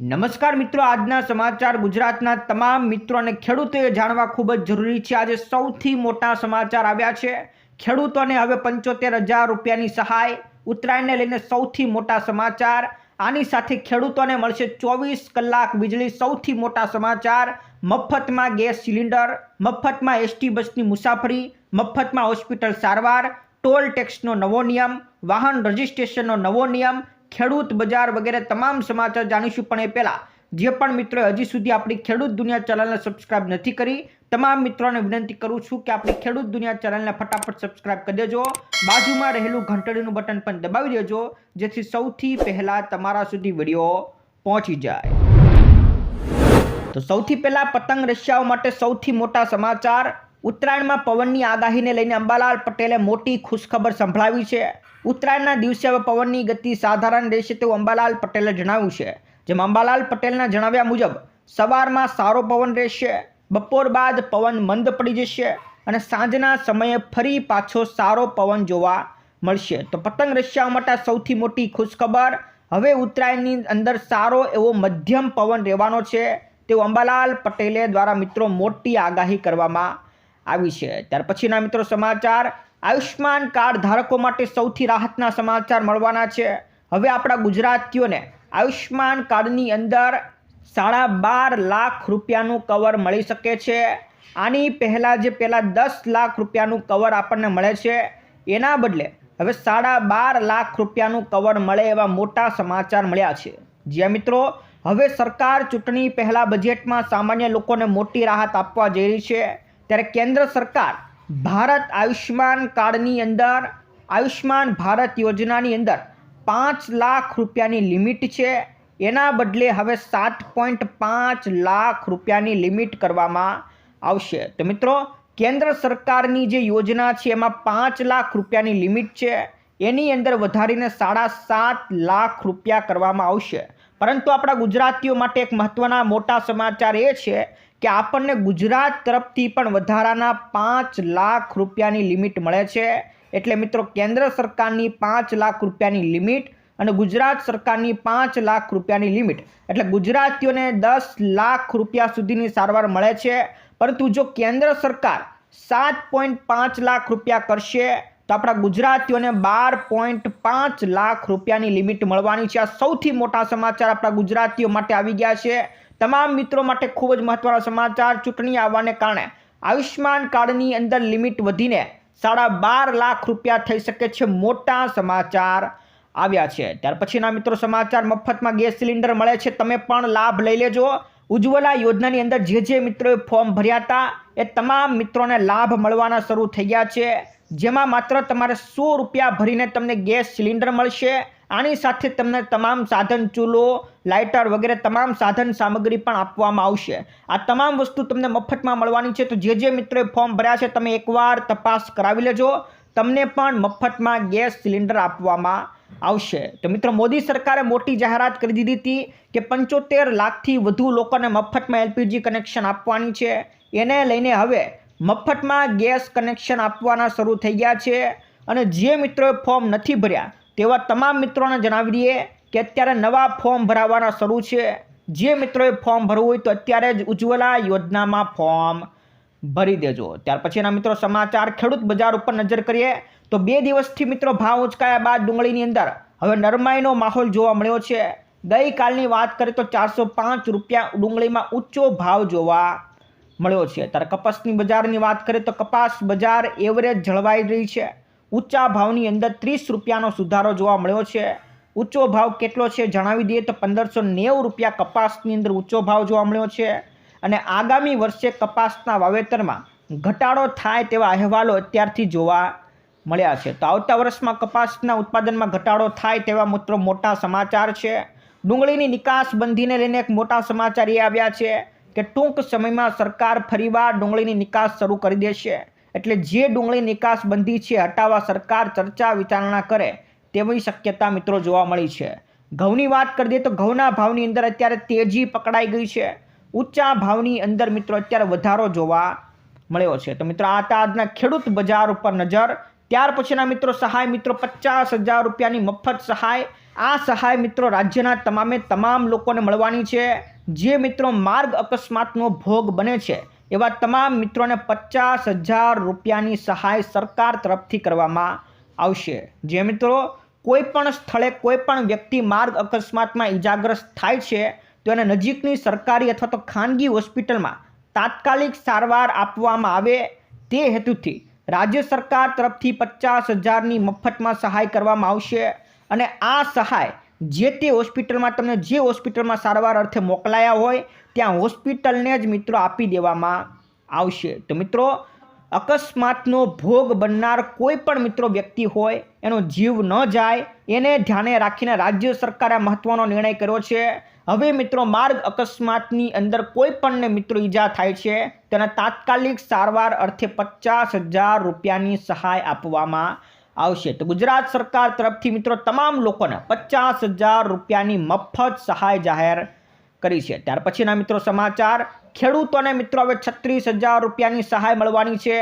નમસ્કાર મિત્રો, આજના સમાચાર ગુજરાતના તમામ મિત્રો અને ખેડૂતોએ જાણવા ખૂબ જ જરૂરી છે. આજે સૌથી મોટા સમાચાર આવ્યા છે. ખેડૂતોને હવે પંચોતેર હજાર રૂપિયાની સહાય. ઉત્તરાયણને લઈને સૌથી મોટા સમાચાર. આની સાથે ખેડૂતોને મળશે ચોવીસ કલાક વીજળી, સૌથી મોટા સમાચાર. મફતમાં ગેસ સિલિન્ડર, મફતમાં એસટી બસની મુસાફરી, મફતમાં હોસ્પિટલ સારવાર, ટોલ ટેક્સનો નવો નિયમ, વાહન રજિસ્ટ્રેશનનો નવો નિયમ ખેડૂત બજાર વગેરે તમામ સમાચાર જાણીશું. પણ એ પહેલાં, જે પણ મિત્રોએ હજી સુધી આપણી ખેડૂત દુનિયા ચેનલને સબસ્ક્રાઇબ નથી કરી, તમામ મિત્રોને વિનંતી કરું છું કે આપણી ખેડૂત દુનિયા ચેનલને ફટાફટ સબસ્ક્રાઇબ કરી દેજો. બાજુમાં રહેલું ઘંટડીનું બટન પણ દબાવી દેજો, જેથી સૌથી પહેલાં તમારા સુધી વીડિયો પહોંચી જાય. તો સૌથી પહેલાં પતંગ રશિયાઓ માટે સૌથી મોટા સમાચાર ઉત્તરાયણમાં પવનની આગાહીને લઈને અંબાલાલ પટેલે મોટી ખુશખબર સંભળાવી છે. ઉત્તરાયણના દિવસે હવે પવનની ગતિ સાધારણ રહેશે તેવું અંબાલાલ પટેલે જણાવ્યું છે. જેમ અંબાલાલ પટેલના જણાવ્યા મુજબ, સવારમાં સારો પવન રહેશે, બપોર બાદ પવન મંદ પડી જશે અને સાંજના સમયે ફરી પાછો સારો પવન જોવા મળશે. તો પતંગ રશિયાઓ માટે સૌથી મોટી ખુશખબર, હવે ઉત્તરાયણની અંદર સારો એવો મધ્યમ પવન રહેવાનો છે તેવું અંબાલાલ પટેલે દ્વારા મિત્રો મોટી આગાહી કરવામાં આવી છે. ત્યાર પછીના મિત્રો સમાચાર આયુષ્માન કાર્ડ ધારકો માટે સૌથી રાહતના સમાચાર મળવાના છે. હવે આપણા ગુજરાતીઓને આયુષ્માન કાર્ડની અંદર સાડા બાર લાખ રૂપિયાનું કવર મળી શકે છે. આની પહેલાં જે પહેલાં દસ લાખ રૂપિયાનું કવર આપણને મળે છે, એના બદલે હવે સાડા બાર લાખ રૂપિયાનું કવર મળે એવા મોટા સમાચાર મળ્યા છે. જ્યાં મિત્રો, હવે સરકાર ચૂંટણી પહેલાં બજેટમાં સામાન્ય લોકોને મોટી રાહત આપવા જઈ રહી છે. ત્યારે કેન્દ્ર સરકાર ભારત આયુષ્યમાન કાર્ડની અંદર, આયુષ્યમાન ભારત યોજનાની અંદર પાંચ લાખ રૂપિયાની લિમિટ છે. એના બદલે હવે સાત પોઈન્ટ પાંચ લાખ રૂપિયાની લિમિટ કરવામાં આવશે. તો મિત્રો, કેન્દ્ર સરકારની જે યોજના છે, એમાં પાંચ લાખ રૂપિયાની લિમિટ છે. એની અંદર વધારીને સાડા સાત લાખ રૂપિયા કરવામાં આવશે. પરંતુ આપણા ગુજરાતીઓ માટે એક મહત્ત્વના મોટા સમાચાર એ છે કે આપણને ગુજરાત તરફથી પણ વધારાના પાંચ લાખ રૂપિયાની લિમિટ મળે છે. એટલે મિત્રો, કેન્દ્ર સરકારની પાંચ લાખ રૂપિયાની લિમિટ અને ગુજરાત સરકારની પાંચ લાખ રૂપિયાની લિમિટ. એટલે ગુજરાતીઓને દસ લાખ રૂપિયા સુધીની સારવાર મળે છે. પરંતુ જો કેન્દ્ર સરકાર સાત પોઈન્ટ પાંચ લાખ રૂપિયા કરશે, તો આપણા ગુજરાતીઓને બાર પોઈન્ટ પાંચ લાખ રૂપિયાની લિમિટ મળવાની છે. આ સૌથી મોટા સમાચાર આપણા ગુજરાતીઓ માટે આવી ગયા છે. તમામ મિત્રો માટે ખૂબ જ મહત્વના સમાચાર ચૂંટણી આવવાને કારણે આયુષ્માન કાર્ડની અંદર લિમિટ વધીને સાડા બાર લાખ રૂપિયા થઈ શકે છે મોટા સમાચાર આવ્યા છે. ત્યાર પછીના મિત્રો સમાચાર, મફતમાં ગેસ સિલિન્ડર મળે છે, તમે પણ લાભ લઈ લેજો. ઉજ્જવલા યોજનાની અંદર જે જે મિત્રોએ ફોર્મ ભર્યા હતા, એ તમામ મિત્રોને લાભ મળવાના શરૂ થઈ ગયા છે. જેમાં માત્ર તમારે સો રૂપિયા ભરીને તમને ગેસ સિલિન્ડર મળશે. આની સાથે તમને તમામ સાધન ચૂલો લાઇટર વગેરે તમામ સાધન સામગ્રી પણ આપવામાં આવશે. આ તમામ વસ્તુ તમને મફતમાં મળવાની છે. તો જે જે મિત્રોએ ફોર્મ ભર્યા છે, તમે એકવાર તપાસ કરાવી લેજો. તમને પણ મફતમાં ગેસ સિલિન્ડર આપવામાં આવશે. તો મિત્રો, મોદી સરકારે મોટી જાહેરાત કરી દીધી હતી કે પંચોતેર લાખથી વધુ લોકોને મફતમાં એલપીજી કનેક્શન આપવાની છે. એને લઈને હવે મફતમાં ગેસ કનેક્શન આપવાના શરૂ થઈ ગયા છે. અને જે મિત્રોએ ફોર્મ નથી ભર્યા તેવા તમામ મિત્રોને જણાવી દઈએ કે અત્યારે નવા ફોર્મ ભરાવવાના શરૂ છે. જે મિત્રોએ ફોર્મ ભરવું હોય તો અત્યારે જ ઉજ્જવલા યોજનામાં ફોર્મ ભરી દેજો. ત્યાર પછીના મિત્રો સમાચાર ખેડૂત બજાર ઉપર નજર કરીએ તો બે દિવસથી મિત્રો ભાવ ઉંચકાયા બાદ ડુંગળીની અંદર હવે નરમાઈનો માહોલ જોવા મળ્યો છે. ગઈકાલની વાત કરીએ તો ચારસો પાંચ રૂપિયા ડુંગળીમાં ઊંચો ભાવ જોવા મળ્યો છે. ત્યારે કપાસની બજારની વાત કરીએ તો કપાસ બજાર એવરેજ જળવાઈ રહી છે. ઊંચા ભાવની અંદર ત્રીસ રૂપિયાનો સુધારો જોવા મળ્યો છે. ઊંચો ભાવ કેટલો છે જણાવી દઈએ તો પંદરસો નેવું રૂપિયા કપાસની અંદર ઊંચો ભાવ જોવા મળ્યો છે. અને આગામી વર્ષે કપાસના વાવેતરમાં ઘટાડો થાય તેવા અહેવાલો અત્યારથી જોવા મળ્યા છે. તો આવતા વર્ષમાં કપાસના ઉત્પાદનમાં ઘટાડો થાય તેવા મિત્રો મોટા સમાચાર છે. ડુંગળીની નિકાસ બંધીને લઈને એક મોટા સમાચાર એ આવ્યા છે કે ટૂંક સમયમાં સરકાર ફરીવાર ડુંગળીની નિકાસ શરૂ કરી દેશે. એટલે જે ડુંગળી નિકાસ બંધી છે, હટાવવા સરકાર ચર્ચા વિચારણા કરે તેવી શક્યતા મિત્રો જોવા મળી છે. ઘઉંની વાત કરી દઈએ તો ઘઉંના ભાવની અંદર અત્યારે તેજી પકડાઈ ગઈ છે. ઊંચા ભાવની અંદર મિત્રો અત્યારે વધારો જોવા મળ્યો છે. તો મિત્રો આ હતા આજના ખેડૂત બજાર ઉપર નજર. ત્યાર પછીના મિત્રો સહાય, મિત્રો પચાસ હજાર રૂપિયાની મફત સહાય. આ સહાય મિત્રો રાજ્યના તમામે તમામ લોકોને મળવાની છે. જે મિત્રો માર્ગ અકસ્માતનો ભોગ બને છે. એવા તમામ મિત્રોને પચાસ હજાર રૂપિયાની સહાય સરકાર તરફથી કરવામાં આવશે. જે મિત્રો, કોઈપણ સ્થળે કોઈપણ વ્યક્તિ માર્ગ અકસ્માતમાં ઈજાગ્રસ્ત થાય છે, તો એને નજીકની સરકારી અથવા તો ખાનગી હોસ્પિટલમાં તાત્કાલિક સારવાર આપવામાં આવે તે હેતુથી રાજ્ય સરકાર તરફથી પચાસ હજારની મફતમાં સહાય કરવામાં આવશે. અને આ સહાય જે તે હોસ્પિટલમાં તમને જે હોસ્પિટલમાં સારવાર અર્થે મોકલાયા હોય, ત્યાં હોસ્પિટલને જ મિત્રો આપી દેવામાં આવશે. તો મિત્રો, અકસ્માતનો ભોગ બનનાર કોઈ પણ મિત્રો વ્યક્તિ હોય, એનો જીવ ન જાય, એને ધ્યાને રાખીને રાજ્ય સરકારે મહત્ત્વનો નિર્ણય કર્યો છે. હવે મિત્રો, માર્ગ અકસ્માતની અંદર કોઈ પણને મિત્રો ઈજા થાય છે, તેના તાત્કાલિક સારવાર અર્થે પચાસ હજાર રૂપિયાની સહાય આપવામાં આવશે. તો ગુજરાત સરકાર તરફથી મિત્રો તમામ લોકોને પચાસ હજાર રૂપિયાની મફત સહાય જાહેર કરી છે. ત્યાર પછીના મિત્રો સમાચાર. ખેડૂતોને મિત્રો હવે છત્રીસ હજાર રૂપિયાની સહાય મળવાની છે.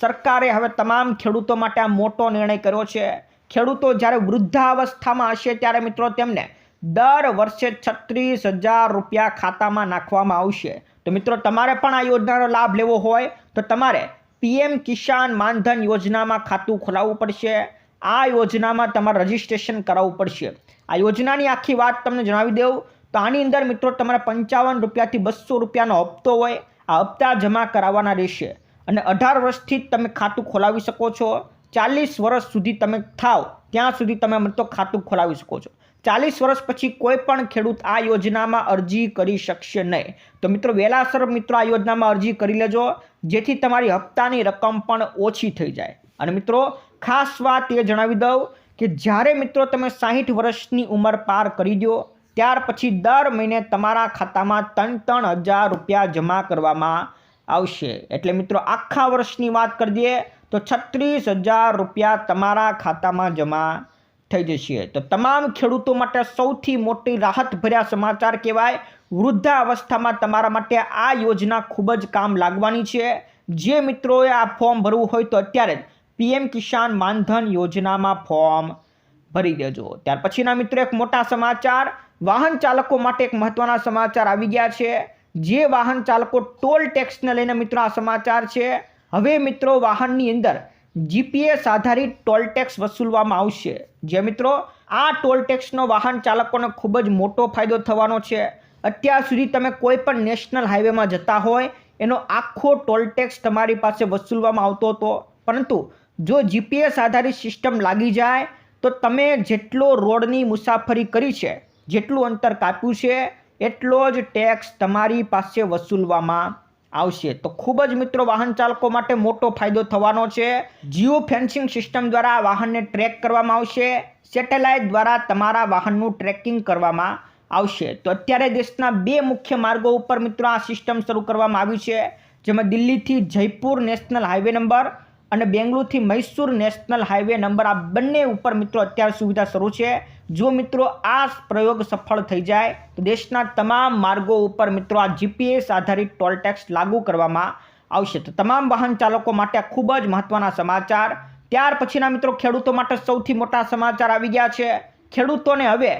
સરકારે હવે તમામ ખેડૂતો માટે આ મોટો નિર્ણય કર્યો છે. ખેડૂતો જ્યારે વૃદ્ધાવસ્થામાં હશે ત્યારે મિત્રો તેમને દર વર્ષે છત્રીસ હજાર રૂપિયા ખાતામાં નાખવામાં આવશે. તો મિત્રો તમારે પણ આ યોજનાનો લાભ લેવો હોય તો તમારે પીએમ કિસાન માનધન યોજનામાં ખાતું ખોલાવવું પડશે. આ યોજનામાં તમારે રજિસ્ટ્રેશન કરાવવું પડશે. આ યોજનાની આખી વાત તમને જણાવી દઉં. તો આની અંદર મિત્રો તમારે પંચાવન રૂપિયાથી બસો રૂપિયાનો હપ્તો હોય, આ હપ્તા જમા કરાવવાના રહેશે. અને અઢાર વર્ષથી તમે ખાતું ખોલાવી શકો છો. ચાલીસ વર્ષ સુધી તમે થાવ, ત્યાં સુધી તમે મિત્રો ખાતું ખોલાવી શકો છો. ચાલીસ વર્ષ પછી કોઈ પણ ખેડૂત આ યોજનામાં અરજી કરી શકશે નહીં. તો મિત્રો વહેલાસર મિત્રો આ યોજનામાં અરજી કરી લેજો. જેથી તમારી હપ્તાની રકમ પણ ઓછી થઈ જાય. અને મિત્રો, ખાસ વાત એ જણાવી દઉં કે જ્યારે મિત્રો તમે સાહીઠ વર્ષની ઉંમર પાર કરી દો, ત્યાર પછી દર મહિને તમારા ખાતામાં ત્રણ ત્રણ હજાર રૂપિયા જમા કરવામાં આવશે. એટલે મિત્રો, આખા વર્ષની વાત કરી દઈએ તો છત્રીસ હજાર રૂપિયા તમારા ખાતામાં જમા થઈ જશે. તો તમામ ખેડૂતો માટે સૌથી મોટી રાહત ભર્યા સમાચાર કહેવાય, વૃદ્ધાવસ્થામાં તમારા માટે આ યોજના ખૂબ જ કામ લાગવાની છે. જે મિત્રોએ આ ફોર્મ ભરવું હોય તો અત્યારે જ પીએમ કિસાન માનધન યોજનામાં ફોર્મ ભરી દેજો. ત્યાર પછીના મિત્રો એક મોટા સમાચાર, વાહન ચાલકો માટે એક મહત્વના સમાચાર આવી ગયા છે. જે વાહન ચાલકો ટોલ ટેક્સને લઈને મિત્રો આ સમાચાર છે. હવે મિત્રો વાહનની અંદર જીપીએસ આધારિત ટોલ ટેક્સ વસૂલવામાં આવશે. જે મિત્રો, આ ટોલ ટેક્સનો વાહન ચાલકોને ખૂબ જ મોટો ફાયદો થવાનો છે. અત્યાર સુધી તમે કોઈ પણ નેશનલ હાઈવેમાં જતા હોય, એનો આખો ટોલ ટેક્સ તમારી પાસે વસૂલવામાં આવતો હતો. પરંતુ, જો જીપીએસ આધારિત સિસ્ટમ લાગી જાય, તો તમે જેટલો રોડની મુસાફરી કરી છે, જેટલું અંતર કાપ્યું છે, એટલો જ ટેક્સ તમારી પાસે વસૂલવામાં આવશે. તો ખૂબ જ મિત્રો, વાહન ચાલકો માટે મોટો ફાયદો થવાનો છે. જીઓ ફેન્સિંગ સિસ્ટમ દ્વારા વાહનને ટ્રેક કરવામાં આવશે. સેટેલાઇટ દ્વારા તમારા વાહનનું ટ્રેકિંગ કરવામાં આવશે. તો અત્યારે દેશના બે મુખ્ય માર્ગો ઉપર મિત્રો આ સિસ્ટમ શરૂ કરવામાં આવી છે. જેમાં દિલ્હીથી જયપુર નેશનલ હાઈવે નંબર અને બેંગલુરુથી મૈસૂર નેશનલ હાઈવે નંબર આ બંને ઉપર મિત્રો અત્યારે સુવિધા શરૂ છે. જો મિત્રો આ પ્રયોગ સફળ થઈ જાય, તો દેશના તમામ માર્ગો ઉપર મિત્રો આ જીપીએસ આધારિત ટોલ ટેક્સ લાગુ કરવામાં આવશે. તો તમામ વાહન ચાલકો માટે ખૂબ જ મહત્વના સમાચાર. ત્યાર પછીના મિત્રો ખેડૂતો માટે સૌથી મોટા સમાચાર આવી ગયા છે. ખેડૂતોને હવે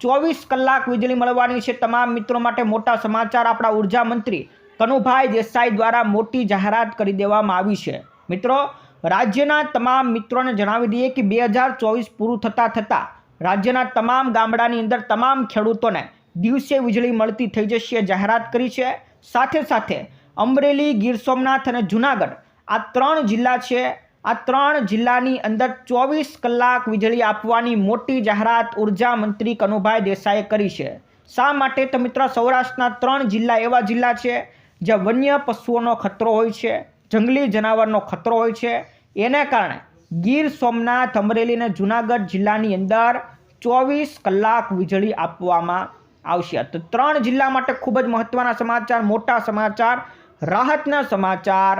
ચોવીસ કલાક વીજળી મળવાની છે. તમામ મિત્રો માટે મોટા સમાચાર આપણા ઊર્જા મંત્રી કનુભાઈ દેસાઈ દ્વારા મોટી જાહેરાત કરી દેવામાં આવી છે. મિત્રો, રાજ્યના તમામ મિત્રોને જણાવી દઈએ કે બે હજાર ચોવીસ પૂરું થતાં થતાં રાજ્યના તમામ ગામડાની અંદર તમામ ખેડૂતોને દિવસે વીજળી મળતી થઈ જશે જાહેરાત કરી છે. સાથે સાથે અમરેલી, ગીર સોમનાથ અને જુનાગઢ આ ત્રણ જિલ્લા છે. આ ત્રણ જિલ્લાની અંદર ચોવીસ કલાક વીજળી આપવાની મોટી જાહેરાત ઊર્જા મંત્રી કનુભાઈ દેસાઈએ કરી છે. શા માટે તો મિત્રો સૌરાષ્ટ્રના ત્રણ જિલ્લા એવા જિલ્લા છે, જ્યાં વન્ય પશુઓનો ખતરો હોય છે, જંગલી જનાવરનો ખતરો હોય છે. એને કારણે ગીર સોમનાથ અમરેલી અને જુનાગઢ જિલ્લાની અંદર ચોવીસ કલાક વીજળી આપવામાં આવશે. તો ત્રણ જિલ્લા માટે ખૂબ જ મહત્ત્વના સમાચાર, મોટા સમાચાર, રાહતના સમાચાર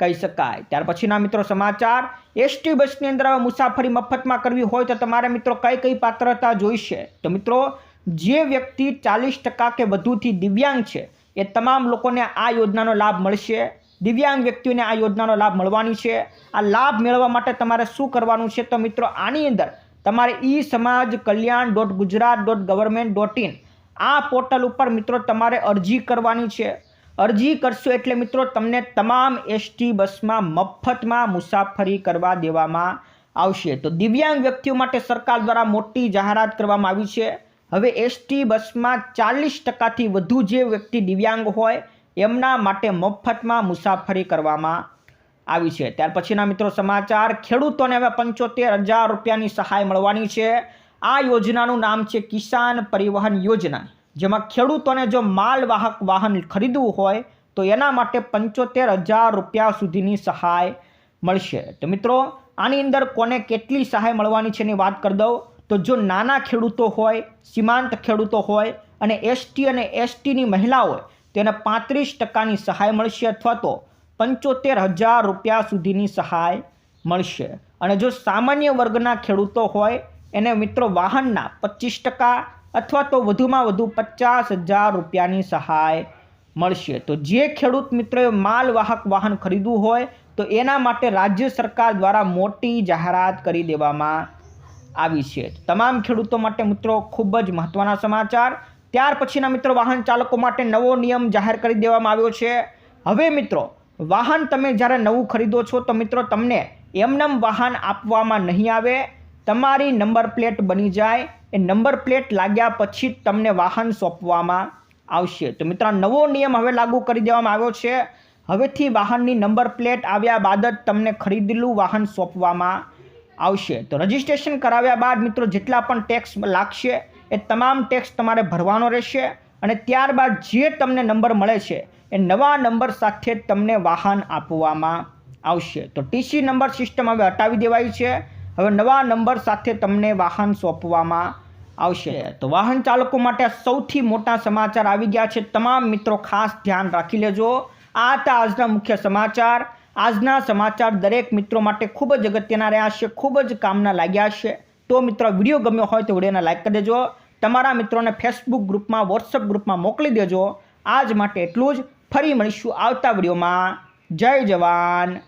કહી શકાય. ત્યાર પછીના મિત્રો સમાચાર, એસટી બસની અંદર હવે મુસાફરી મફતમાં કરવી હોય તો તમારે મિત્રો કઈ કઈ પાત્રતા જોઈશે? તો મિત્રો, જે વ્યક્તિ ચાલીસ ટકા કે વધુથી દિવ્યાંગ છે, એ તમામ લોકોને આ યોજનાનો લાભ મળશે. દિવ્યાંગ વ્યક્તિઓને આ યોજનાનો લાભ મળવાની છે. આ લાભ મેળવવા માટે તમારે શું કરવાનું છે તો મિત્રો આની અંદર તમારે e samaj kalyan dot Gujarat dot government dot in આ પોર્ટલ ઉપર મિત્રો તમારે અરજી કરવાની છે. અરજી કરશો એટલે મિત્રો તમને તમામ એસટી બસમાં મફતમાં મુસાફરી કરવા દેવામાં આવશે. તો દિવ્યાંગ વ્યક્તિઓ માટે સરકાર દ્વારા મોટી જાહેરાત કરવામાં આવી છે. હવે એસટી બસમાં ચાલીસ ટકાથી વધુ જે વ્યક્તિ દિવ્યાંગ હોય એમના માટે મફતમાં મુસાફરી કરવામાં આવી છે. ત્યાર પછીના મિત્રો સમાચાર, ખેડૂતોને હવે પંચોતેર હજાર રૂપિયાની સહાય મળવાની છે. આ યોજનાનું નામ છે કિસાન પરિવહન યોજના. જેમાં ખેડૂતોને જો માલવાહક વાહન ખરીદવું હોય, તો એના માટે પંચોતેર હજાર રૂપિયા સુધીની સહાય મળશે. તો મિત્રો, આની અંદર કોને કેટલી સહાય મળવાની છે એની વાત કરી દઉં. તો જો નાના ખેડૂતો હોય, સીમાંત ખેડૂતો હોય અને એસટી અને એસટીની મહિલા હોય તેને પાંત્રીસ ટકાની સહાય મળશે અથવા તો પંચોતેર હજાર રૂપિયા સુધીની સહાય મળશે. અને જો સામાન્ય વર્ગના ખેડૂતો હોય, એને મિત્રો વાહનના પચીસ ટકા અથવા તો વધુમાં વધુ પચાસ હજાર રૂપિયાની સહાય મળશે. તો જે ખેડૂત મિત્રોએ માલવાહક વાહન ખરીદવું હોય, તો એના માટે રાજ્ય સરકાર દ્વારા મોટી જાહેરાત કરી દેવામાં આવી છે. તમામ ખેડૂતો માટે મિત્રો ખૂબ જ મહત્ત્વના સમાચાર. ત્યાર પછીના મિત્રો વાહન ચાલકો માટે નવો નિયમ જાહેર કરી દેવામાં આવ્યો છે. હવે મિત્રો, વાહન તમે જ્યારે નવું ખરીદો છો તો મિત્રો તમને એમનેમ વાહન આપવામાં નહીં આવે. તમારી નંબર પ્લેટ બની જાય. એ નંબર પ્લેટ લાગ્યા પછી તમને વાહન સોંપવામાં આવશે. તો મિત્રો, નવો નિયમ હવે લાગુ કરી દેવામાં આવ્યો છે. હવેથી વાહનની નંબર પ્લેટ આવ્યા બાદ જ તમને ખરીદેલું વાહન સોંપવામાં આવશે. તો રજિસ્ટ્રેશન કરાવ્યા બાદ મિત્રો, જેટલા પણ ટેક્સ લાગશે એ તમામ ટેક્સ તમારે ભરવાનો રહેશે અને ત્યારબાદ જે તમને નંબર મળે છે, એ નવા નંબર સાથે તમને વાહન આપવામાં આવશે. તો ટીસી નંબર સિસ્ટમ હવે હટાવી દેવાઈ છે. હવે નવા નંબર સાથે તમને વાહન સોંપવામાં આવશે. તો વાહન ચાલકો માટે સૌથી મોટા સમાચાર આવી ગયા છે. તમામ મિત્રો ખાસ ધ્યાન રાખી લેજો. આ હતા આજના મુખ્ય સમાચાર. આજના સમાચાર દરેક મિત્રો માટે ખૂબ જ અગત્યના રહ્યા છે, ખૂબ જ કામના લાગ્યા છે. તો મિત્રો વીડિયો ગમ્યો હોય તો વિડીયોને લાઇક કરી દેજો. તમારા મિત્રોને ફેસબુક ગ્રુપમાં વોટ્સઅપ ગ્રુપમાં મોકલી દેજો. આજ માટે એટલું જ. ફરી મળીશું આવતા વિડીયોમાં. જય જવાન,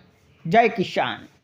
જય કિસાન.